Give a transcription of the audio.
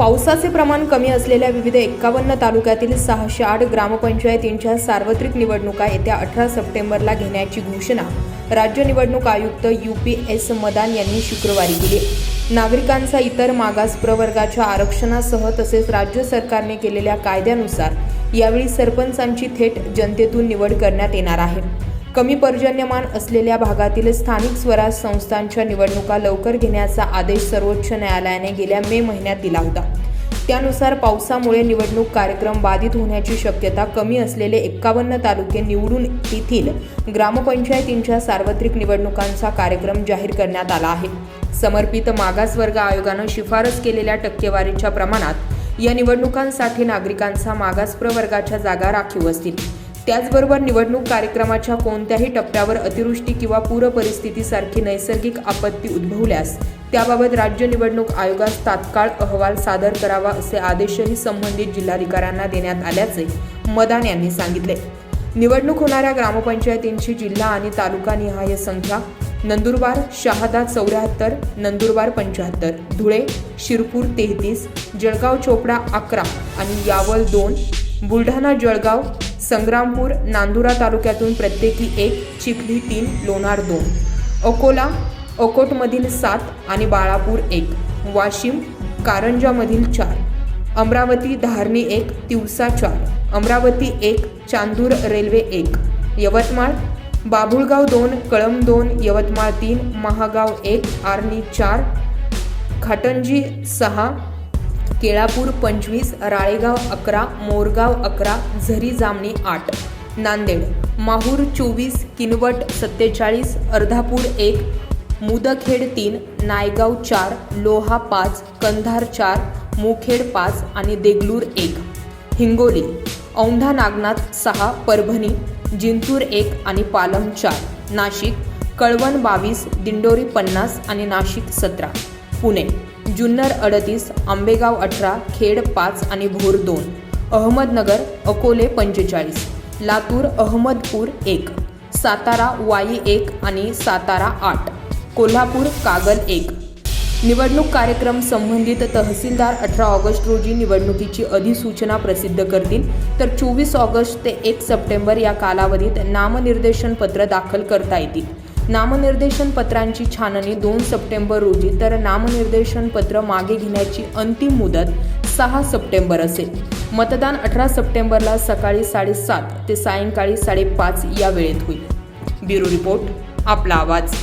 पावसाचे प्रमाण कमी असलेल्या विविध एक्कावन्न तालुक्यातील सहाशे आठ ग्रामपंचायतींच्या सार्वत्रिक निवडणुका येत्या अठरा सप्टेंबरला घेण्याची घोषणा राज्य निवडणूक आयुक्त यू पी एस मदान यांनी शुक्रवारी केली नागरिकांचा इतर मागास प्रवर्गाच्या आरक्षणासह तसेच राज्य सरकारने केलेल्या कायद्यानुसार यावेळी सरपंचांची थेट जनतेतून निवड करण्यात येणार आहे. कमी पर्जन्यमान असलेल्या भागातील स्थानिक स्वराज संस्थांच्या निवडणुका लवकर घेण्याचा आदेश सर्वोच्च न्यायालयाने गेल्या मे महिन्यात दिला होता. त्यानुसार पावसामुळे निवडणूक कार्यक्रम बाधित होण्याची शक्यता कमी असलेले एक्कावन्न तालुके निवडून येथील ग्रामपंचायतींच्या सार्वत्रिक निवडणुकांचा कार्यक्रम जाहीर करण्यात आला आहे. समर्पित मागासवर्ग आयोगानं शिफारस केलेल्या टक्केवारीच्या प्रमाणात या निवडणुकांसाठी नागरिकांचा मागास प्रवर्गाच्या जागा राखीव असतील. त्याचबरोबर निवडणूक कार्यक्रमाच्या कोणत्याही टप्प्यावर अतिवृष्टी किंवा पूर परिस्थितीसारखी नैसर्गिक आपत्ती उद्भवल्यास त्याबाबत राज्य निवडणूक आयोगास तात्काळ अहवाल सादर करावा असे आदेशही संबंधित जिल्हाधिकाऱ्यांना देण्यात आल्याचे मदान यांनी सांगितले. निवडणूक होणाऱ्या ग्रामपंचायतींची जिल्हा आणि तालुकानिहाय संख्या नंदुरबार शहादा चौऱ्याहत्तर नंदुरबार पंच्याहत्तर धुळे शिरपूर तेहतीस जळगाव चोपडा अकरा आणि यावल दोन बुलढाणा जळगाव संग्रामपूर नांदुरा तालुक्यातून प्रत्येकी एक चिखली तीन लोणार दोन. अकोला अकोटमधील सात आणि बाळापूर एक. वाशिम कारंजामधील चार. अमरावती धारणी एक तिवसा चार. अमरावती एक चांदूर रेल्वे एक. यवतमाळ बाभुळगाव दोन कळंब दोन यवतमाळ तीन महागाव एक आर्णी चार. खाटंजी सहा केळापूर पंचवीस राळेगाव अकरा मोरगाव अकरा झरी जामणी आठ. नांदेड माहूर चोवीस किनवट सत्तेचाळीस अर्धापूर एक मुदखेड तीन नायगाव चार लोहा पाच कंधार चार मुखेड पाच आणि देगलूर एक. हिंगोली औंढा नागनाथ सहा परभणी जिंतूर एक आणि पालम चार. नाशिक कळवण बावीस दिंडोरी पन्नास आणि नाशिक सतरा. पुणे जुन्नर अडतीस आंबेगाव अठरा खेड पाच आणि भोर दोन अहमदनगर अकोले पंचेचाळीस लातूर अहमदपूर एक सातारा वाई एक आणि सातारा आठ कोल्हापूर कागल एक. निवडणूक कार्यक्रम संबंधित तहसीलदार अठरा ऑगस्ट रोजी निवडणुकीची अधिसूचना प्रसिद्ध करतील तर चोवीस ऑगस्ट ते एक सप्टेंबर या कालावधीत नामनिर्देशन पत्र दाखल करता येतील. नामनिर्देशन पत्रांची छाननी दोन सप्टेंबर रोजी तर नामनिर्देशन पत्र मागे घेण्याची अंतिम मुदत सहा सप्टेंबर असेल. मतदान अठरा सप्टेंबरला सकाळी साडेसात ते सायंकाळी साडेपाच या वेळेत होईल. ब्युरो रिपोर्ट आपला आवाज.